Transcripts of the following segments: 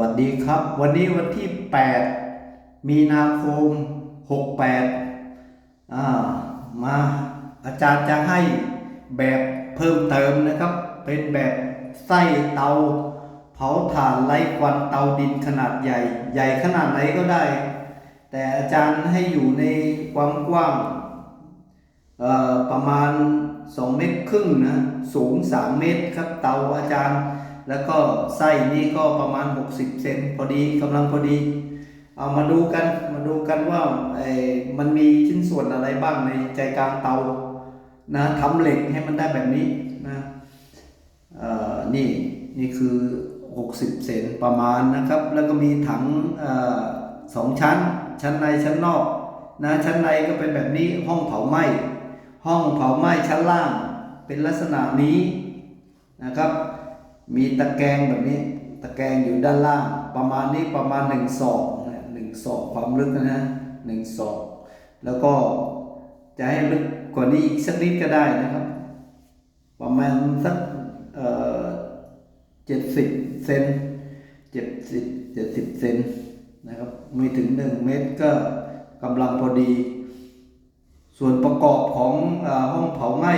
วัสดีครับ วันนี้วันที่ 8 มีนาคม 68อ่ามาอาจารย์จะให้แบบเพิ่มเติมนะครับ เป็นแบบไส้เตา เผาถ่านไร้ควันเตาดินขนาดใหญ่ ใหญ่ขนาดไหนก็ได้ แต่อาจารย์ให้อยู่ในความกว้างประมาณ 2 เมตรครึ่งนะ สูง 3 เมตรครับเตาอาจารย์ แล้วก็ไส้นี้ก็ประมาณ 60 เซนพอดีกำลังพอดี เอามาดูกันมาดูกันว่าไอ้มันมีชิ้นส่วนอะไรบ้างในใจกลางเตานะทำเหล็กให้มันได้แบบนี้นะเอ่อนี่นี่คือ 60 เซนประมาณนะครับ แล้วก็มีถังอสองชั้น ชั้นในชั้นนอกนะชั้นในก็เป็นแบบนี้ห้องเผาไหม้ห้องเผาไหม้ชั้นล่างเป็นลักษณะนี้นะครับ มีตะแกรงแบบนี้ ตะแกรงอยู่ด้านล่าง ประมาณนี้ประมาณหนึ่งศอกหนึ่งศอกความลึกนะฮะหนึ่งศอกแล้วก็จะให้ลึกกว่านี้อีกสักนิดก็ได้นะครับ ประมาณสักเจ็ดสิบเซนเจ็ดสิบเจ็ดสิบเซนนะครับไม่ถึงหนึ่งเมตรก็กำลังพอดี ส่วนประกอบของอห้องเผาไหม้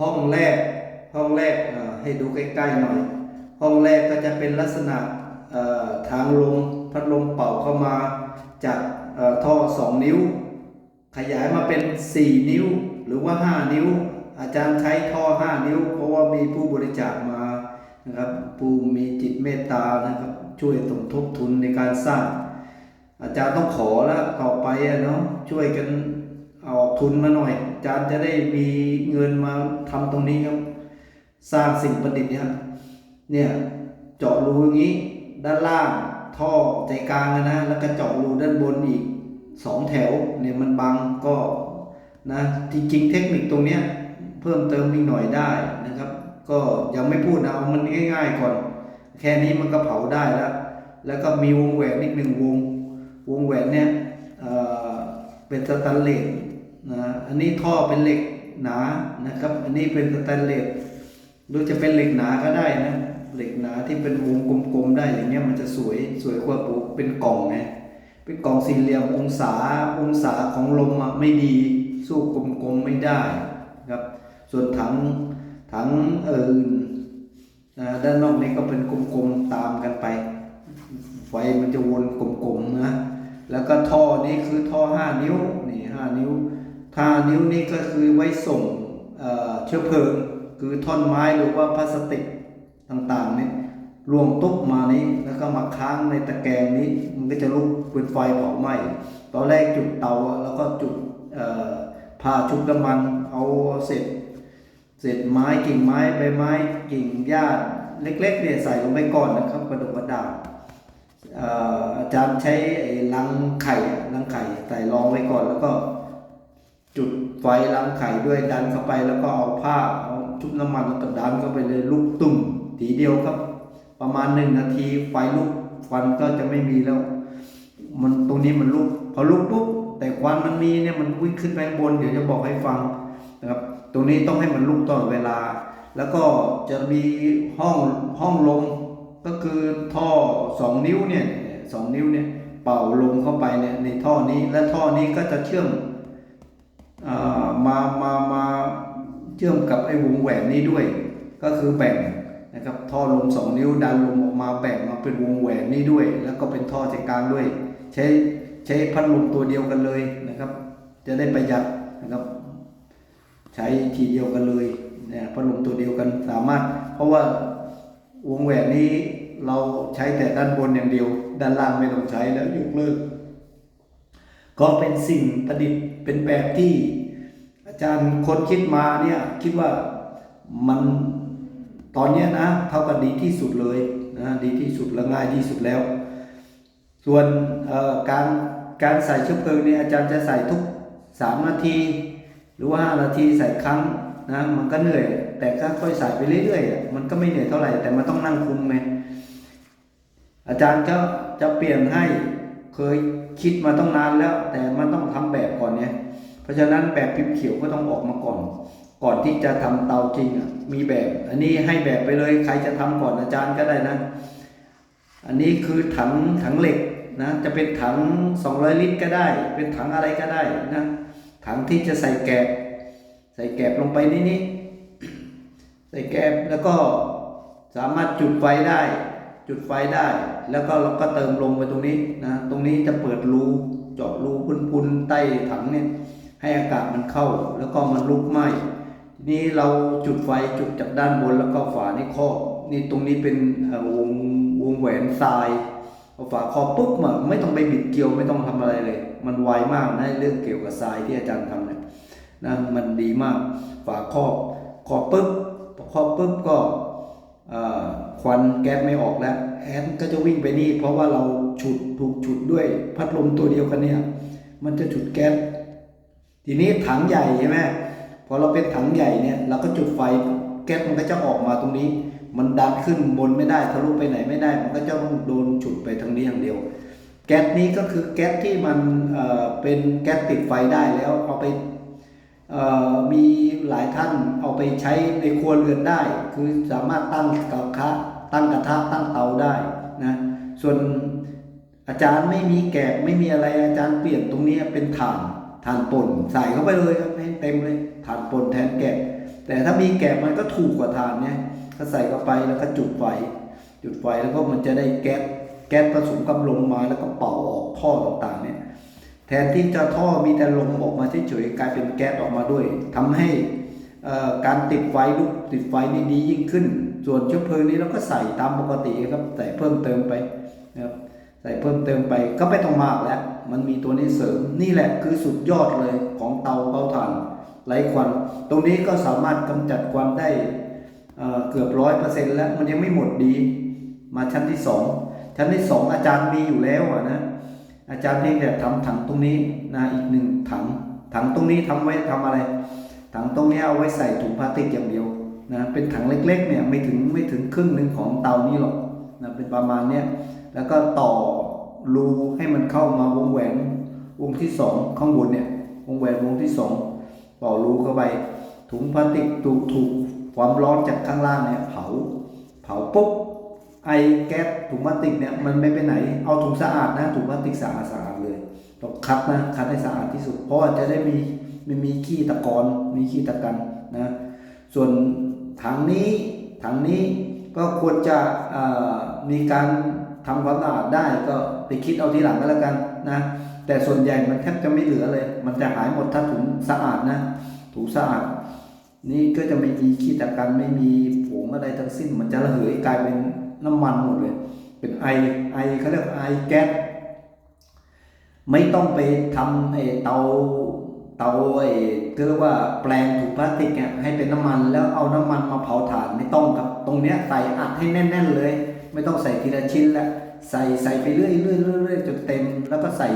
ห้องแรก ห้องแรกให้ดูใกล้ๆหน่อย ห้องแรกก็จะเป็นลักษณะทางลมพัดลมเป่าเข้ามาจากท่อท่อ 2 นิ้ว ขยายมาเป็น 4 นิ้วหรือว่า 5 นิ้ว อาจารย์ใช้ท่อ 5 นิ้ว เพราะว่ามีผู้บริจาคมานะครับผู้มีจิตเมตตานะครับช่วยสมทบทุนในการสร้าง อาจารย์ต้องขอแล้วต่อไปเนาะช่วยกันเอาออกทุนมาหน่อย อาจารย์จะได้มีเงินมาทำตรงนี้ครับ สร้างสิ่งประดิษฐ์เนี่ยเนี่ยเจาะรูอย่างนี้ด้านล่างท่อใจกลางนะ แล้วก็เจาะรูด้านบนอีกสองแถวเนี่ยมันบังก็นะจริงๆเทคนิคตรงเนี้ยเพิ่มเติมอีกหน่อยได้นะครับ ก็ยังไม่พูดนะเอามันง่าย ๆ ก่อน แค่นี้มันก็เผาได้แล้ว แล้วก็มีวงแหวนอีกหนึ่งวง วงแหวนเนี่ยเอ่อเป็นสแตนเลสนะอันนี้ท่อเป็นเหล็กหนานะครับ อันนี้เป็นสแตนเลส หรือจะเป็นเหล็กหนาก็ได้นะ เหล็กหนาที่เป็นวงกลมๆได้อย่างเงี้ยมันจะสวยสวยกว่าปูเป็นกล่องไงเป็นกล่องสี่เหลี่ยมองศาองศาของลมอะไม่ดีสู้กลมๆไม่ได้ครับส่วนถังถังอื่นด้านนอกนี้ก็เป็นกลมๆตามกันไป ไฟมันจะวนกลมๆนะแล้วก็ท่อนี้คือท่อ5นิ้วนี่5นิ้วท่านิ้วนี่ก็คือไว้ส่งเอ่อเชื้อเพลิง คือท่อนไม้หรือว่าพลาสติกต่างๆนี่รวมตุ๊บมานี้แล้วก็มาค้างในตะแกรงนี้มันก็จะลุกเป็นไฟเผาไหม้ตอนแรกจุดเตาแล้วก็จุดเอ่อผ้าชุบน้ำมันเอาเศษเศษไม้กิ่งไม้ใบไม้กิ่งหญ้าเล็กๆเนี่ยใส่ลงไปก่อนนะครับกระดกกระดาษอาจารย์ใช้ลังไข่ลังไข่ใส่รองไว้ก่อนแล้วก็จุดไฟลังไข่ด้วยดันเข้าไปแล้วก็เอาผ้าเอา ชุบน้ำมันแล้วก็ดันเข้าไปเลยลุกตุ่มทีเดียวครับ ประมาณหนึ่งนาทีไฟลุกควันก็จะไม่มีแล้ว มันตรงนี้มันลุกพอลุกปุ๊บแต่ควันมันมีเนี่ยมันวิ่งขึ้นไปข้างบน เดี๋ยวจะบอกให้ฟังนะครับ ตรงนี้ต้องให้มันลุกตลอดเวลา แล้วก็จะมีห้องห้องลมก็คือท่อสองนิ้วเนี่ยสองนิ้วเนี่ยเป่าลมเข้าไปเนี่ยในท่อนี้และท่อนี้ก็จะเชื่อมอมามามา ชื่อมกับไอ้วงแหวนนี้ด้วย ก็คือแบ่งนะครับท่อลมสองนิ้วดันลมออกมาแบ่งมาเป็นวงแหวนนี้ด้วย แล้วก็เป็นท่อใจกลางด้วย ใช้ใช้พัดลมตัวเดียวกันเลยนะครับ จะได้ประหยัดนะครับใช้ทีเดียวกันเลยเนี่ยพัดลมตัวเดียวกันสามารถ เพราะว่าวงแหวนนี้เราใช้แต่ด้านบนอย่างเดียว ด้านล่างไม่ต้องใช้แล้วยกเลิกก็เป็นสิ่งประดิษฐ์เป็นแบบที่ จารย์คนคิดมาเนี่ยคิดว่ามันตอนนี้นะเท่ากับดีที่สุดเลยนะดีที่สุดและง่ายที่สุดแล้ว ส่วนการการใส่เชื้อเพลิงเนี่ยอาจารย์จะใส่ทุก 3 นาที หรือว่า 5 นาทีใส่ครั้งนะมันก็เหนื่อย แต่ก็ค่อยใส่ไปเรื่อยๆมันก็ไม่เหนื่อยเท่าไหร่แต่มันต้องนั่งคุมไงอาจารย์ก็จะเปลี่ยนให้เคยคิดมาต้องนานแล้ว แต่มันต้องทำแบบก่อนเนี่ย เพราะฉะนั้นแบบพิมพ์เขียวก็ต้องออกมาก่อน ก่อนที่จะทำเตาจริงมีแบบ อันนี้ให้แบบไปเลยใครจะทำก่อนอาจารย์ก็ได้นะ อันนี้คือถังถังเหล็กนะจะเป็นถัง 200 ลิตรก็ได้ เป็นถังอะไรก็ได้นะถังที่จะใส่แกบใส่แกบลงไปนี่นี่ใส่แกบแล้วก็สามารถจุดไฟได้ จุดไฟได้ แล้วก็เราก็เติมลมไปตรงนี้นะตรงนี้จะเปิดรูเจาะรูพุนๆใต้ถังเนี่ย ให้อากาศมันเข้าแล้วก็มันลุกไหม้ทีนี้เราจุดไฟจุดจากด้านบนแล้วก็ฝานี่ครอบนี่ตรงนี้เป็นวงวงแหวนทรายเอาฝาครอบปุ๊บอะไม่ต้องไปบิดเกลียวไม่ต้องทำอะไรเลย มันไวมากนะเรื่องเกี่ยวกับทรายที่อาจารย์ทำเนี่ยนะมันดีมากฝาครอบครอบปุ๊บพอครอบปุ๊บก็ควันแก๊สไม่ออกแล้วแอนก็จะวิ่งไปนี่ เพราะว่าเราฉุดถูกฉุดด้วยพัดลมตัวเดียวกันเนี่ย มันจะฉุดแก๊ส ทีนี้ถังใหญ่ใช่ไหมพอเราเป็นถังใหญ่เนี่ยเราก็จุดไฟแก๊สมันก็จะออกมาตรงนี้ มันดันขึ้นบนไม่ได้ทะลุไปไหนไม่ได้ มันก็จะต้องโดนฉุดไปทางนี้อย่างเดียว แก๊สนี้ก็คือแก๊สที่มันเอ่อเป็นแก๊สติดไฟได้แล้วเอาไปมีหลายท่านเอาไปใช้ในครัวเรือนได้ คือสามารถตั้งกระทะตั้งกระทะตั้งเตาได้นะส่วนอาจารย์ไม่มีแกบไม่มีอะไรอาจารย์เปลี่ยนตรงนี้เป็นถ่าน ถ่านป่นใส่เข้าไปเลยครับให้เต็มเลยถ่านป่นแทนแกบแต่ถ้ามีแกบมันก็ถูกกว่าถ่านเนี่ยก็ใส่เข้าไปแล้วก็จุดไฟ จุดไฟแล้วก็มันจะได้แก๊สแก๊สผสมกับลมมาแล้วก็เป่าออกท่อต่างๆ เนี่ย แทนที่จะท่อมีแต่ลมออกมาเฉยๆกลายเป็นแก๊สออกมาด้วยทำให้อ่อการติดไฟลุกติดไฟนี่ดียิ่งขึ้น ส่วนเชื้อเพลิงนี้เราก็ใส่ตามปกติครับใส่เพิ่มเติมไปนะครับ ใส่เพิ่มเติมไปก็ไม่ต้องมากแล้ว มันมีตัวนี้เสริมนี่แหละคือสุดยอดเลยของเตาเผาถ่านไร้ควัน ตรงนี้ก็สามารถกำจัดควันได้เเกือบร้อยเปอร์เซ็นต์แล้วมันยังไม่หมดดี มาชั้นที่สองชั้นที่สองอาจารย์มีอยู่แล้วนะอาจารย์เพียงแต่ทำถังตรงนี้นะอีกหนึ่งถัง ถังตรงนี้ทำไว้ทำอะไร ถังตรงนี้เอาไว้ใส่ถุงพลาสติกอย่างเดียวนะเป็นถังเล็กๆเนี่ยไม่ถึงไม่ถึงครึ่งหนึ่งของเตานี้หรอกนะเป็นประมาณเนี้ย แล้วก็ต่อรูให้มันเข้ามาวงแหวนวงที่สองข้างบนเนี่ยวงแหวนวงที่สองต่อรูเข้าไป ถุงพลาสติกถูกถูกความร้อนจากข้างล่างเนี่ยเผาเผาปุ๊บไอแก๊สถุงพลาสติกเนี่ยมันไม่ไปไหนเอาถุงสะอาดนะถุงพลาสติกสะอาดสะอาดเลยต้องคัดนะคัดให้สะอาดที่สุด เพราะว่าจะได้มีไม่มีขี้ตะกอนมีขี้ตะกันนะส่วนถังนี้ถังนี้ก็ควรจะมีการ ทำความสะอาดได้ก็ไปคิดเอาทีหลังก็แล้วกันนะ แต่ส่วนใหญ่มันแทบจะไม่เหลือเลย มันจะหายหมดถ้าถุงสะอาดนะถุงสะอาด นี่ก็จะไม่มีขี้ตะกันไม่มีผงอะไรทั้งสิ้น มันจะระเหยกลายเป็นน้ำมันหมดเลย เป็นไอไอเขาเรียกไอแก๊สไม่ต้องไปทำไอเตาเตาไอ้ก็เรียกว่าแปลงถุงพลาสติกเนี่ยให้เป็นน้ำมันแล้วเอาน้ำมันมาเผาถ่านไม่ต้องครับ ตรงเนี้ยใส่อัดให้แน่น ๆ เลย ไม่ต้องใส่ทีละชิ้นละใส่ใส่ไปเรื่อยๆเรื่อยๆเรื่อยจนเต็ม แล้วก็ใส่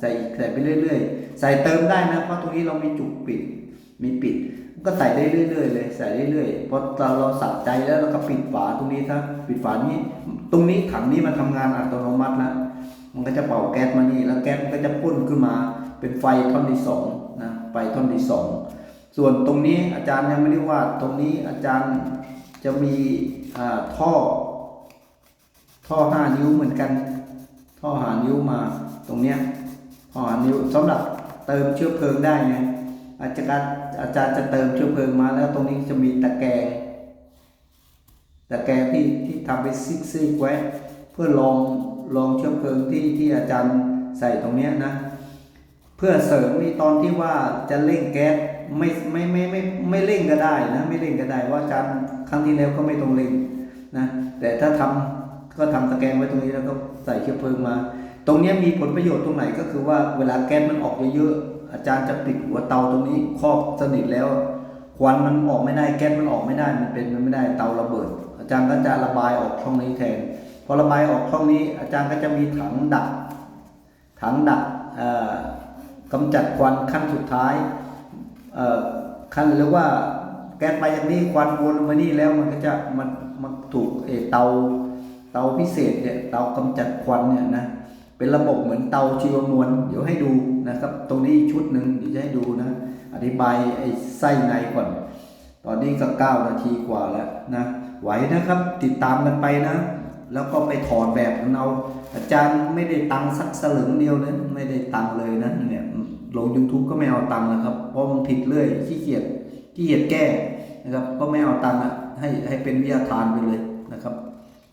ใส่ใส่ไปเรื่อยๆ ใส่เติมได้นะเพราะตรงนี้เรามีจุกปิด มีปิด ก็ใส่ได้เรื่อยๆเลย ใส่เรื่อยๆพอเราเราสะใจแล้วเราก็ปิดฝาตรงนี้ถ้าปิดฝานี้ ตรงนี้ถังนี้มันทำงานอัตโนมัติแล้วมันก็จะเป่าแก๊สมานี่แล้วแก๊สก็จะพ่นขึ้นมาเป็นไฟท่อนที่สองนะไฟท่อนที่สองส่วนตรงนี้อาจารย์ยังไม่ได้วาดตรงนี้อาจารย์จะมีอ่าท่อ ท่อห้านิ้วเหมือนกัน ท่อหานิ้วมาตรงเนี้ยท่อหานิ้วสำหรับเติมเชื้อเพลิงได้ไงอาจารย์อาจารย์จะเติมเชื้อเพลิงมาแล้วตรงนี้จะมีตะแกรงตะแกรงที่ที่ทำไปซิกซิกไว้ เพื่อลองลองเชื้อเพลิงที่ที่อาจารย์ใส่ตรงเนี้ยนะเพื่อเสริมในตอนที่ว่าจะเร่งแก๊สไม่ไม่ไม่ไม่ไม่เร่งก็ได้นะไม่เร่งก็ได้ว่าอาจารย์ครั้งที่แล้วก็ไม่ต้องเร่งนะแต่ถ้าทำ ก็ทำตะแกรงไว้ตรงนี้แล้วก็ใส่เชื้อเพลิงมา ตรงนี้มีผลประโยชน์ตรงไหนก็คือว่าเวลาแก๊สมันออกเยอะๆอาจารย์จะปิดหัวเตาตรงนี้ครอบสนิทแล้วควันมันออกไม่ได้แก๊สมันออกไม่ได้มันเป็นมันไม่ได้เตาระเบิด อาจารย์ก็จะระบายออกช่องนี้แทน พอระบายออกช่องนี้ อาจารย์ก็จะมีถังดัก ถังดักเอ่อกำจัดควันขั้นสุดท้ายขั้นเรียกว่าแก๊สไปอย่างนี้ควันวนมานี่แล้วมันก็จะมันมันถูกเตา เตาพิเศษเนี่ยเตากำจัดควันเนี่ยนะเป็นระบบเหมือนเตาชีวมวลเดี๋ยวให้ดูนะครับ ตรงนี้ชุดหนึ่งเดี๋ยวจะให้ดูนะ อธิบายไอ้ไส้ในก่อน ตอนนี้ก็เก้านาทีกว่าแล้วนะไหวนะครับติดตามกันไปนะ แล้วก็ไปถอดแบบมันเอาอาจารย์ไม่ได้ตังค์สักสลึงเดียวเลยไม่ได้ตังค์เลยนะเนี่ยลง YouTube ก็ไม่เอาตังค์นะครับ เพราะมันผิดเรื่อยขี้เกียจขี้เกียจแก้นะครับ ก็ไม่เอาตังค์อะให้ให้เป็นวิทยาทานไปเลยนะครับ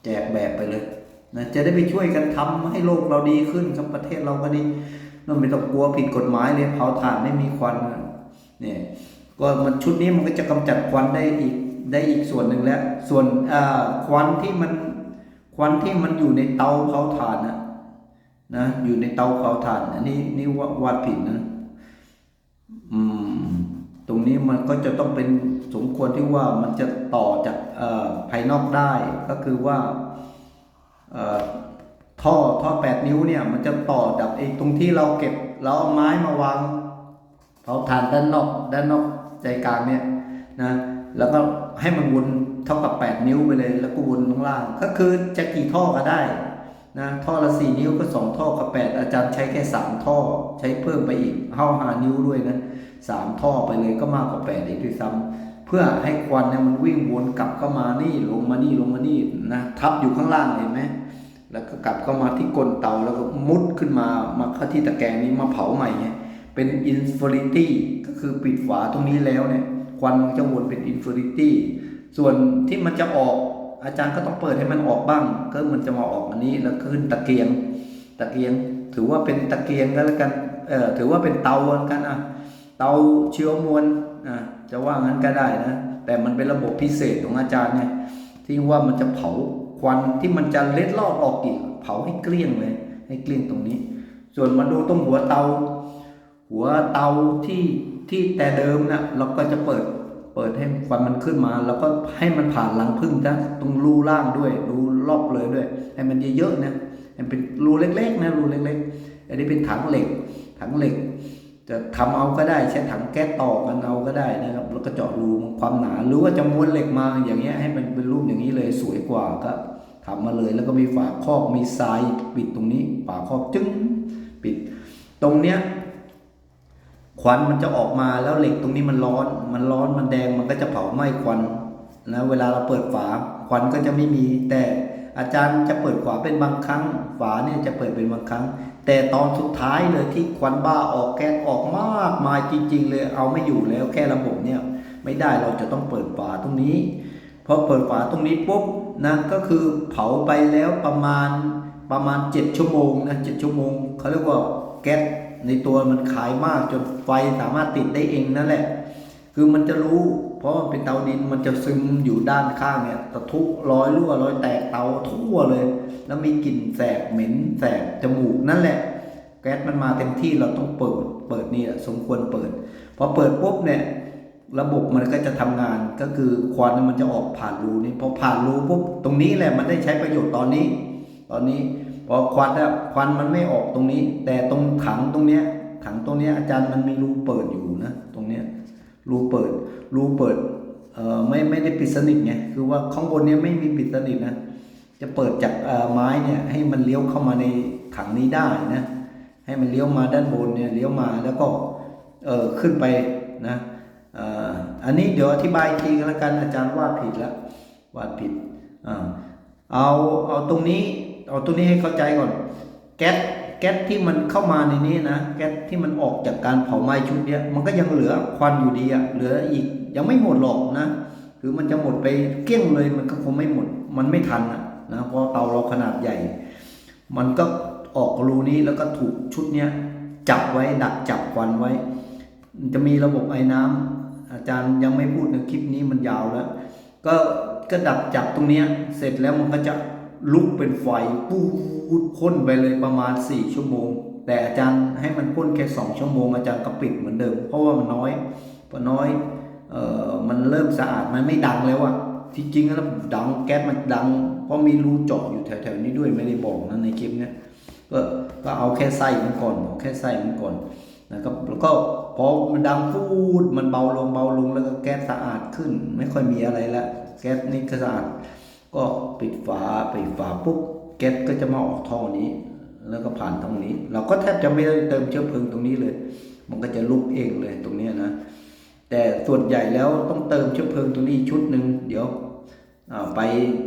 จกแบบไปเลยนะจะได้ไปช่วยกันทำให้โลกเราดีขึ้นครับประเทศเราก็ดีเราไม่ต้องกลัวผิดกฎหมายเลยเผาถ่านไม่มีควันนะเนี่ยก็มันชุดนี้มันก็จะกำจัดควันได้อีกได้อีกส่วนหนึ่งแล้ว ส่วนควันที่มันควันที่มันอยู่ในเตาเผาถ่านนะนะอยู่ในเตาเผาถ่านอันนี้นี่ว่าวาดผิดนะอืมตรงนี้มันก็จะต้องเป็นสมควรที่ว่ามันจะต่อจาก ภายนอกได้ก็คือว่าท่อท่อแปดนิ้วเนี่ยมันจะต่อจากไอ้ตรงที่เราเก็บเราเอาไม้มาวางเผาถ่านด้านนอกด้านนอกใจกลางเนี่ยนะแล้วก็ให้มันวนเท่ากับ 8 นิ้วไปเลย แล้วก็วนตรงล่าง ก็คือจะกี่ท่อก็ได้นะท่อละสี่นิ้วก็สองท่อกับแปดอาจารย์ใช้แค่สามท่อ ใช้เพิ่มไปอีกเข้าหานิ้วด้วยนะสามท่อไปเลยก็มากกว่าแปดอีกด้วยซ้ำ เพื่อให้ควันเนี่ยมันวิ่งวนกลับเข้ามานี่ลงมานี่ลงมานี่นะทับอยู่ข้างล่างเห็นไหมแล้วก็กลับเข้ามาที่ก้นเตาแล้วก็มุดขึ้นมามาเข้าที่ตะแกรงนี้มาเผาใหม่เนี่ยเป็นอินฟินิตี้ก็คือปิดฝาตรงนี้แล้วเนี่ยควันมันจะวนเป็นอินฟินิตี้ส่วนที่มันจะออกอาจารย์ก็ต้องเปิดให้มันออกบ้าง ก็มันจะมาออกอันนี้แล้วขึ้นตะเกียงตะเกียง ถือว่าเป็นตะเกียงก็แล้วกันเออถือว่าเป็นเตาแล้วกันอะเตาเชื้อมวลอะ จะว่างั้นก็ได้นะ แต่มันเป็นระบบพิเศษของอาจารย์เนี่ย ที่ว่ามันจะเผาควันที่มันจะเล็ดลอดออกอีก เผาให้เกลี้ยงเลย ให้เกลี้ยงตรงนี้ ส่วนมาดูตรงหัวเตา หัวเตาที่ที่แต่เดิมนะเราก็จะเปิดเปิดให้ควันมันขึ้นมา แล้วก็ให้มันผ่านรังพึ่งนะตรงรูล่างด้วยรูรอบเลยด้วย ให้มันเยอะๆนะให้เป็นรูเล็กๆนะรูเล็กๆ อันนี้เป็นถังเหล็กถังเหล็ก จะทำเอาก็ได้ใช้ถังแก๊สต่อกันเอาก็ได้นะครับ แล้วก็เจาะรูความหนาหรือว่าจะม้วนเหล็กมาอย่างเงี้ยให้มันเป็นรูปอย่างนี้เลยสวยกว่าก็ทำมาเลยแล้วก็มีฝาครอบมีทรายปิดตรงนี้ ฝาครอบจึ้งปิด ตรงเนี้ยควันมันจะออกมาแล้วเหล็กตรงนี้มันร้อน มันร้อนมันแดงมันก็จะเผาไหม้ควันนะเวลาเราเปิดฝาควันก็จะไม่มี แต่อาจารย์จะเปิดฝาเป็นบางครั้ง ฝาเนี่ยจะเปิดเป็นบางครั้ง แต่ตอนสุดท้ายเลยที่ควันบ้าออกแก๊สออกมากมายจริง ๆ เลยเอาไม่อยู่แล้วแค่ระบบเนี่ยไม่ได้เราจะต้องเปิดฝาตรงนี้พอเปิดฝาตรงนี้ปุ๊บนะก็คือเผาไปแล้วประมาณประมาณ 7 ชั่วโมงนะ7ชั่วโมงเขาเรียกว่าแก๊สในตัวมันขายมากจนไฟสามารถติดได้เองนั่นแหละ คือมันจะรู้ เพราะมันเป็นเตาดินมันจะซึมอยู่ด้านข้างเนี่ยตะทุรอยรั่วรอยแตกเตาทั่วเลย แล้วมีกลิ่นแสบเหม็นแสบจมูกนั่นแหละ แก๊สมันมาเต็มที่เราต้องเปิด เปิดนี่สมควรเปิดพอเปิดปุ๊บเนี่ยระบบมันก็จะทำงานก็คือควันมันจะออกผ่านรูนี้พอผ่านรูปุ๊บตรงนี้แหละมันได้ใช้ประโยชน์ตอนนี้ ตอนนี้พอควันอะควันมันไม่ออกตรงนี้ แต่ตรงถังตรงเนี้ยถังตรงเนี้ยอาจารย์มันมีรูเปิดอยู่นะ ตรงเนี้ย รูเปิด รูเปิดเอ่อไม่ไม่ได้ปิดสนิทไงคือว่าข้างบนเนี้ยไม่มีปิดสนิทนะ จะเปิดจากเอ่อไม้เนี่ยให้มันเลี้ยวเข้ามาในถังนี้ได้นะ ให้มันเลี้ยวมาด้านบนเนี่ยเลี้ยวมาแล้วก็เออขึ้นไปนะเอ่ออันนี้เดี๋ยวอธิบายทีก็แล้วกันอาจารย์วาดผิดล้ววาดผิดอ่าเอาเอาตรงนี้เอาตรงนี้ให้เข้าใจก่อนแก๊ส แก๊สที่มันเข้ามาในนี้นะ แก๊สที่มันออกจากการเผาไหม้ชุดเนี้ยมันก็ยังเหลือควันอยู่ดีอะเหลืออีกยังไม่หมดหรอกนะคือมันจะหมดไปเกลี้ยงเลยมันก็คงไม่หมด มันไม่ทันอะนะเพราะเตาเราขนาดใหญ่ มันก็ออกรูนี้แล้วก็ถูกชุดเนี้ยจับไว้ดักจับควันไว้มันจะมีระบบไอ้น้ำอาจารย์ยังไม่พูดในคลิปนี้มันยาวแล้ว ก็ก็ดักจับตรงเนี้ยเสร็จแล้วมันก็จะ ลุกเป็นไฟปูดพ่นไปเลยประมาณ 4 ชั่วโมง แต่อาจารย์ให้มันพ่นแค่ 2 ชั่วโมงอาจารย์ก็ปิดเหมือนเดิม เพราะว่ามันน้อยพอน้อยเอ่อมันเริ่มสะอาดมันไม่ดังแล้วอะที่จริงแล้วดังแก๊สมันดัง เพราะมีรูเจาะอยู่แถวๆนี้ด้วยไม่ได้บอกนะในคลิปเนี้ยก็ก็เอาแค่ไส้มันก่อนอแค่ไส้มันก่อนนะครับแล้วก็พอมันดังฟูดมันเบาลงเบาลงแล้วก็แก๊สสะอาดขึ้น ไม่ค่อยมีอะไรละแก๊สนี่ก็สะอาด ก็ปิดฝาปิดฝาปุ๊บแก๊สก็จะมาออกท่อนี้ แล้วก็ผ่านตรงนี้ เราก็แทบจะไม่ได้เติมเชื้อเพลิงตรงนี้เลย มันก็จะลุกเองเลยตรงนี้นะแต่ส่วนใหญ่แล้วต้องเติมเชื้อเพลิงตรงนี้ชุดหนึ่งเดี๋ยวไป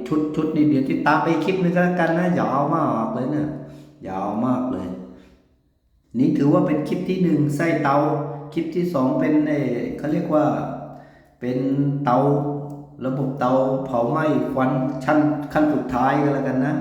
ชุดชุดนี้เดี๋ยวติดตามไปคลิปนึงก็แล้วกันนะยาวมากเลยเนะี่ยยาวมากเลย นี่ถือว่าเป็นคลิปที่หนึ่งไส้เตาคลิปที่สองเป็นเอเขาเรียกว่าเป็นเตา ระบบเตาเผาไหม้ควันชั้นขั้นสุดท้ายก็แล้วกันนะ